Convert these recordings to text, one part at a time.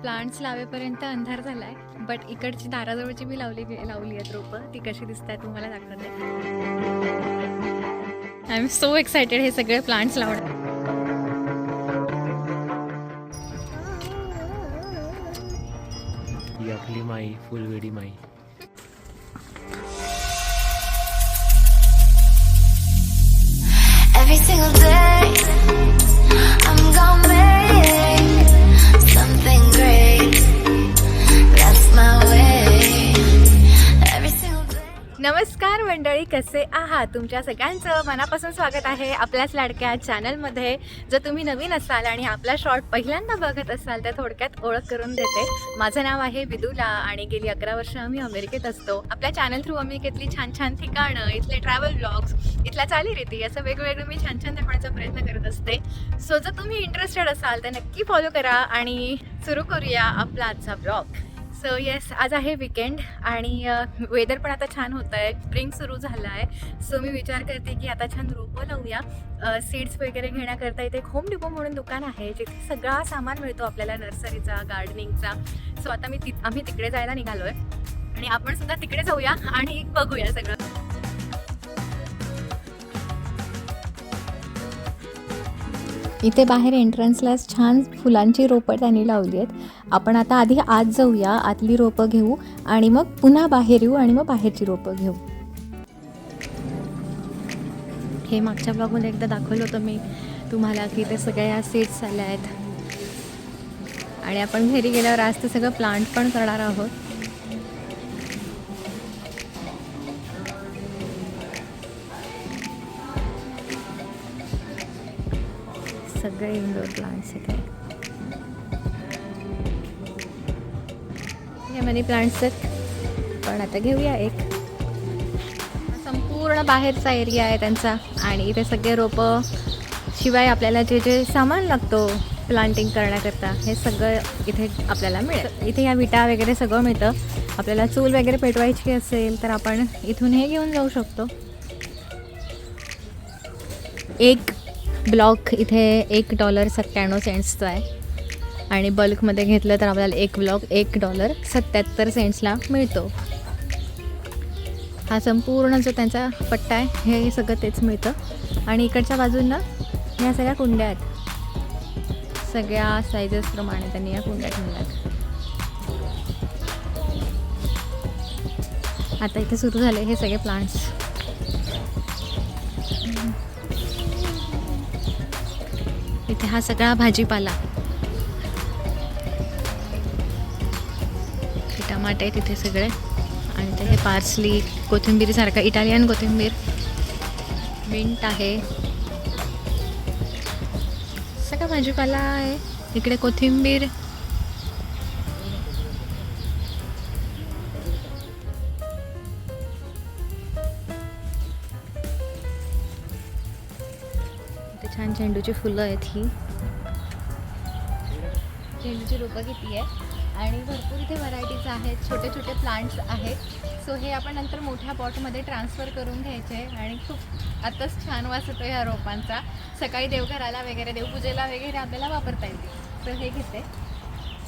Plants लावेपर्यंत अंधार झालाय but इकडची दाराजवळची मी लावली लावली आहेत रोपं. ती कशी दिसत आहेत तुम्हाला दाखवते. आय एम सो एक्सायटेड हे सगळे प्लांट्स लावणं ही आपली माई फुलवेडी माई. Every single day, नमस्कार मंडळी कसे आहात? तुमच्या सगळ्यांचं मनापासून स्वागत आहे आपल्याच लाडक्या चॅनलमध्ये. जर तुम्ही नवीन असाल आणि आपला शॉर्ट पहिल्यांदा बघत असाल तर थोडक्यात ओळख करून देते. माझं नाव आहे विदुला आणि गेली अकरा वर्ष आम्ही अमेरिकेत असतो. आपल्या चॅनल थ्रू अमेरिकेतली छान छान ठिकाणं इथले ट्रॅव्हल ब्लॉग्स इथल्या चालीरीती असं वेगवेगळं मी छान छान दाखवण्याचा प्रयत्न करत असते. सो जर तुम्ही इंटरेस्टेड असाल तर नक्की फॉलो करा आणि सुरू करूया आपला आजचा ब्लॉग सो येस आज आहे विकेंड आणि वेदर पण आता छान होत आहे. स्प्रिंग सुरू झालं आहे सो मी विचार करते की आता छान रोपं लावूया. सीड्स वगैरे घेण्याकरता इथे एक होम डिपो म्हणून दुकान आहे जिथे सगळा सामान मिळतो आपल्याला नर्सरीचा गार्डनिंगचा सो आता मी ति आम्ही तिकडे जायला निघालो आहे आणि आपण सुद्धा तिकडे जाऊया आणि बघूया सगळं. इथे बाहेर एंट्रन्सलाच छान फुलांची रोपं त्यांनी लावली आहेत. आपण आता आधी आत जाऊया आतली रोपं घेऊ आणि मग पुन्हा बाहेर येऊ आणि मग बाहेरची रोपं घेऊ. हे मागच्या ब्लॉगमध्ये एकदा दाखवलं होतं मी तुम्हाला की ते सगळ्या सीड्स आल्या आहेत. आणि आपण घरी गेल्यावर आज ते सगळं प्लांट पण करणार आहोत. सगळे इंडोर प्लांट्स इथे हे मनी प्लांट्स आहेत. पण आता घेऊया एक. संपूर्ण बाहेरचा एरिया आहे त्यांचा. आणि इथे सगळे रोपं शिवाय आपल्याला जे जे सामान लागतो प्लांटिंग करण्याकरता हे सगळं इथे आपल्याला मिळेल. इथे या विटा वगैरे सगळं मिळतं. आपल्याला चूल वगैरे पेटवायची असेल तर आपण इथून हे घेऊन जाऊ शकतो. एक ब्लॉक इथे एक डॉलर सत्त्याण्णव सेंट्सचा आहे. आणि बल्कमध्ये घेतलं तर आपल्याला एक ब्लॉक एक डॉलर सत्याहत्तर सेंट्सला मिळतो. हा संपूर्ण जो त्यांचा पट्टा आहे हे सगळं तेच मिळतं. आणि इकडच्या बाजूंना ह्या सगळ्या कुंड्या आहेत. सगळ्या सायझेसप्रमाणे त्यांनी या कुंड्या ठेवल्या आहेत आता इथे सुरू झाले हे सगळे प्लांट्स इथे हा सगळा भाजीपाला. टमाटे आहेत इथे सगळे. आणि ते हे पार्सली कोथिंबीरीसारखा इटालियन कोथिंबीर. मिंट आहे. सगळा भाजीपाला आहे. इकडे कोथिंबीर झेंडूची फुलं आहेत ही. झेंडूची रोपं किती आहे आणि भरपूर इथे व्हरायटीज आहेत छोटे छोटे प्लांट्स आहेत. सो हे आपण नंतर मोठ्या पॉटमध्ये ट्रान्सफर करून घ्यायचे. आहे आणि खूप आताच छान वास येतो ह्या रोपांचा. सकाळी देवघराला वगैरे देवपूजेला वगैरे आपल्याला वापरता येतील तर हे घेते.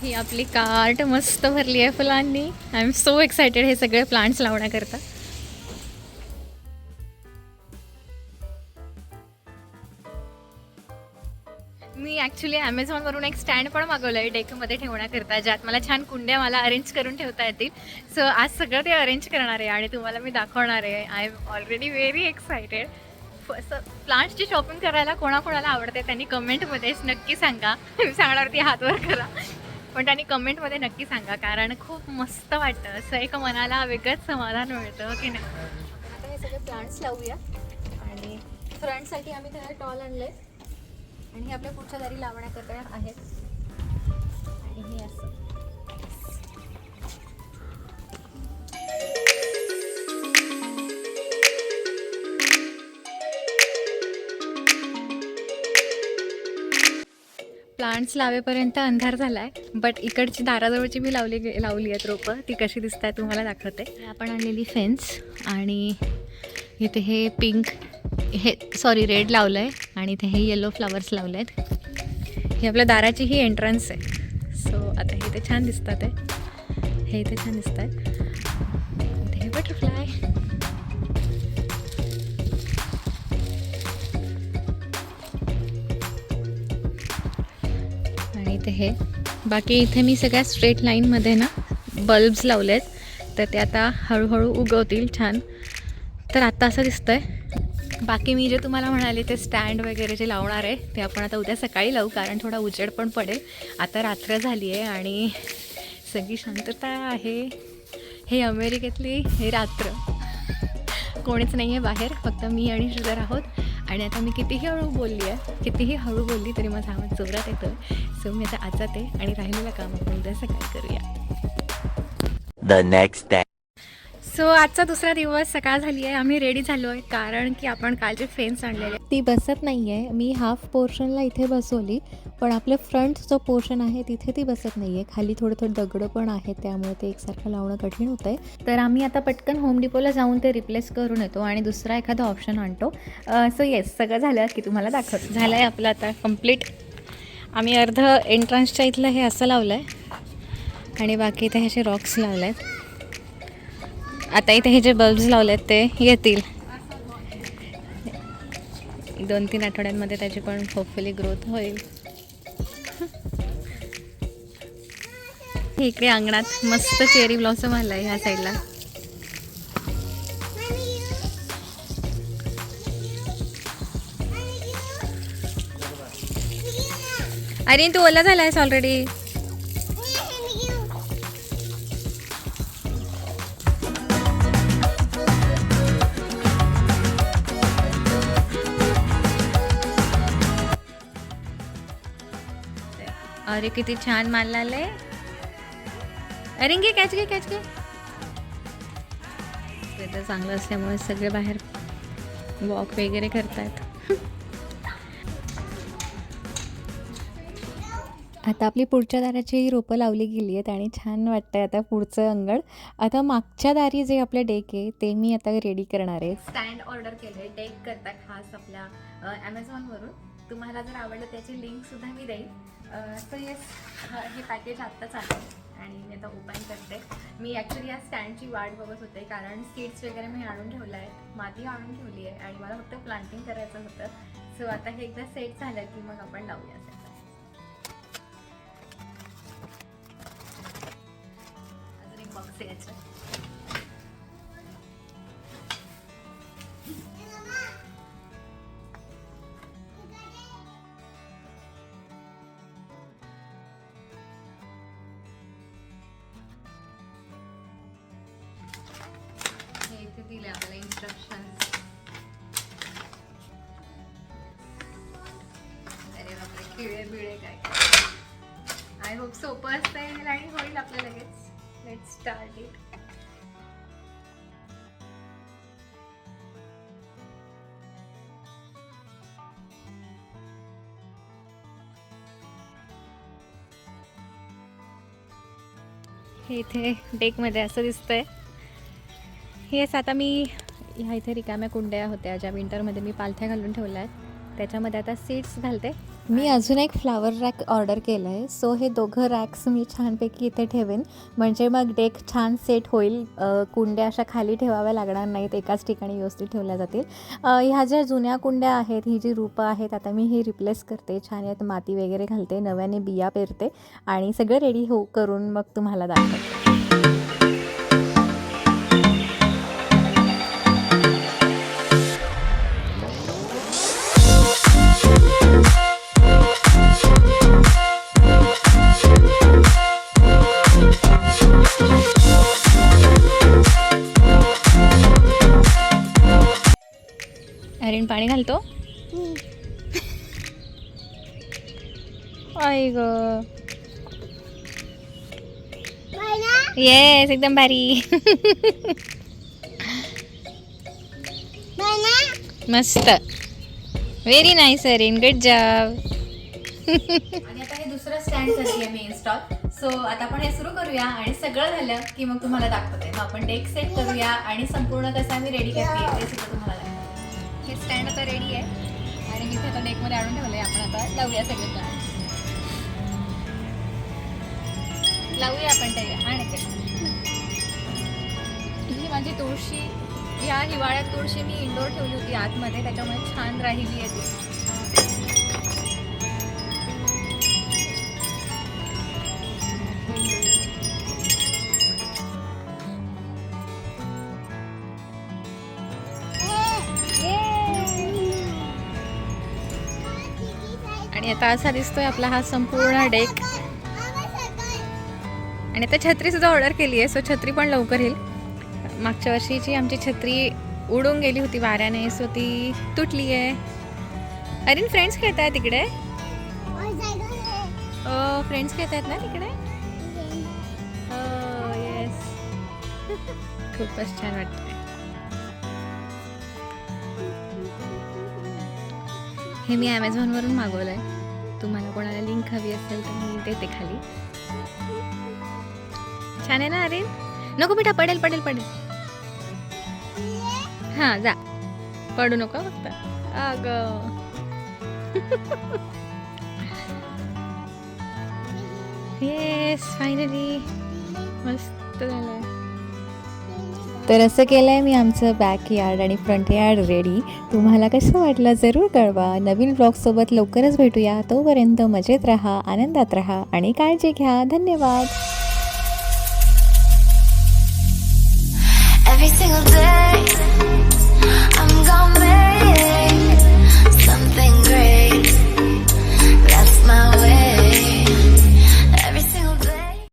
ही आपली कार्ट मस्त भरली आहे फुलांनी. आय एम सो एक्सायटेड हे सगळे प्लांट्स लावण्याकरता. ॲक्च्युली ॲमेझॉनवरून एक स्टँड पण मागवलं आहे डेकमध्ये ठेवण्याकरता ज्यात मला छान कुंड्या मला अरेंज करून ठेवता येतील. सो आज सगळं ते अरेंज करणार आहे आणि तुम्हाला मी दाखवणार आहे. I am already very excited प्लांट्सची shopping करायला कोणाकोणाला आवडते त्यांनी कमेंटमध्येच नक्की सांगा. मी सांगणार ती हातवर करा. पण त्यांनी कमेंटमध्ये नक्की सांगा कारण खूप मस्त वाटतं. असं एक मनाला वेगळंच समाधान मिळतं हो की नाही? आता हे सगळे प्लांट्स लावूया. आणि फ्रंटसाठी आम्ही त्याला टॉल आणले आणि हे आपल्या पुढच्या दारी लावण्याकरता आहेत. आणि हे असं. प्लांट्स लावेपर्यंत अंधार झाला आहे बट इकडची दाराजवळची मी लावली लावली आहेत रोपं. ती कशी दिसत आहे तुम्हाला दाखवते. आपण आणलेली फेन्स आणि इथे हे पिंक हे सॉरी रेड लावलं आहे आणि इथे हे येलो फ्लावर्स लावले आहेत ही आपल्या दाराची ही एंट्रन्स आहे. सो आता हे इथे छान दिसतात आहे हे इथे छान दिसत आहेत हे बटरफ्लाय आणि इथे हे. बाकी इथे मी सगळ्या स्ट्रेट लाईनमध्ये ना बल्ब्स लावले आहेत तर ते आता हळूहळू उगवतील छान. तर आत्ता असं दिसतंय. बाकी मी जे तुम्हाला म्हणाले ते स्टँड वगैरे जे लावणार आहे ते आपण आता उद्या सकाळी लावू कारण थोडा उजेड पण पडेल. आता रात्र झाली आहे आणि सगळी शांतता आहे. हे अमेरिकेतली हे रात्र. कोणीच नाही आहे बाहेर फक्त मी आणि श्रीधर आहोत. आणि आता मी कितीही हळू बोलली आहे कितीही हळू बोलली तरी माझा आवाज जोरात येतो सो मी आता आजात आहे आणि राहिलेलं काम आपण उद्या सकाळी करूया. The next. सो आजचा दुसरा दिवस सकाळ झाली आहे. आम्ही रेडी झालो आहे. कारण की आपण कालचे फेन्स आणलेले ती बसत नाही आहे मी हाफ पोर्शनला इथे बसवली. पण आपलं फ्रंट जो पोर्शन आहे तिथे ती बसत नाही आहे खाली थोडं थोडं दगडं पण आहेत. त्यामुळे ते एकसारखं लावणं कठीण होतं आहे तर आम्ही आता पटकन होम डिपोला जाऊन ते रिप्लेस करून येतो आणि दुसरा एखादा ऑप्शन आणतो. सो येस सगळं झालं की तुम्हाला दाखवतो. झालं आहे आपलं आता कंप्लीट आम्ही अर्ध एंट्रन्सच्या इथलं हे असं लावलं आहे आणि बाकी इथे ह्याचे रॉक्स लावले आहेत आता इथे हे जे बल्ब्स लावले आहेत ते येतील. दोन तीन आठवड्यांमध्ये त्याची पण होपफुली ग्रोथ होईल. इकडे अंगणात मस्त चेरी ब्लॉसम आला आहे ह्या साईडला अरे तू ओला झाला आहेस ऑलरेडी अरे किती छान माल आलाय अरे घे कॅच घे कॅच घे. वेदर चांगलं असल्यामुळे सगळे बाहेर वॉक वगैरे करतायत. आता आपली पुढच्या दाराची रोपं लावली गेली आहेत आणि छान वाटतंय आता पुढचं अंगण. आता मागच्या दारी जे आपलं डेक आहे ते मी आता रेडी करणार आहे. स्टँड ऑर्डर केले डेक करता खास आपल्या ॲमेझॉनवरून तुम्हाला जर आवडलं त्याची लिंक सुद्धा मी देईन. सो येस हे पॅकेज आत्ताच आहे आणि मी आता ओपन करते. मी ॲक्च्युली या स्टँडची वाट बघत होते कारण सीड्स वगैरे मी आणून ठेवलं आहे. माती आणून ठेवली आहे आणि मला फक्त प्लांटिंग करायचं होतं. सो आता हे एकदा सेट झालं की मग आपण लावूया. आय होप सोपं असतं आणि होईल आपल्या लगेच. लेट स्टार्ट इट हे इथे डेकमध्ये असं दिसतंय. हेच आता मी ह्या इथे रिकाम्या कुंड्या होत्या ज्या विंटरमध्ये मी पालथ्या घालून ठेवल्या आहेत. त्याच्यामध्ये आता सीड्स घालते. मी अजून एक फ्लावर रॅक ऑर्डर केलं आहे सो हे दोघं रॅक्स मी छानपैकी इथे ठेवेन. म्हणजे मग डेक छान सेट होईल. कुंड्या अशा खाली ठेवाव्या लागणार नाहीत. एकाच ठिकाणी व्यवस्थित ठेवल्या जातील. ह्या ज्या जुन्या कुंड्या आहेत ही जी रूपं आहेत आता मी ही रिप्लेस करते. छान यात माती वगैरे घालते. नव्याने बिया पेरते. आणि सगळं रेडी हो करून मग तुम्हाला दाखवते. पाणी घालतो? आई ग. येस एकदम भारी. मस्त. व्हेरी नाईस अरेन गुड जॉब आणि आता हे दुसरं स्टँड करते मी इन्स्टॉल सो आता आपण हे सुरू करूया आणि सगळं झालं की मग तुम्हाला दाखवते. मग आपण डेक सेट करूया आणि संपूर्ण कसं आम्ही रेडी करते ते सुद्धा तुम्हाला हे स्टँड आता रेडी आहे. आणि मी आता डेकमध्ये आणून ठेवलं आहे आपण आता. लावूया सगळे प्लांट्स लावूया आपण ते. आणि ही माझी तुळशी या हिवाळ्यात तुळशी मी इंडोर ठेवली होती आतमध्ये. त्याच्यामुळे छान राहिली आहे ती. आणि आता असा दिसतोय आपला हा संपूर्ण डेक आणि आता छत्री सुद्धा ऑर्डर केली आहे सो छत्री पण लवकर येईल. मागच्या वर्षीची आमची छत्री उडून गेली होती वाऱ्याने सो ती तुटली आहे. अरे फ्रेंड्स खेळत आहेत तिकडे? फ्रेंड्स खेळत आहेत ना तिकडे? येस खूपच छान वाटतंय. हे मी ॲमेझॉनवरून मागवलं आहे तुम्हाला कोणाला लिंक हवी असेल तर मी देते खाली. छान आहे ना अरे? नको बेटा पडेल पडेल पडेल. हां जा. पडू नको फक्त. अग. येस फायनली मस्त झालं. तर असं केलं आहे मी आमचं बॅक यार्ड आणि फ्रंट यार्ड रेडी तुम्हाला कसं वाटलं जरूर कळवा. नवीन ब्लॉगसोबत लवकरच भेटूया. तोपर्यंत मजेत राहा आनंदात राहा आणि काळजी घ्या. धन्यवाद. Every single day.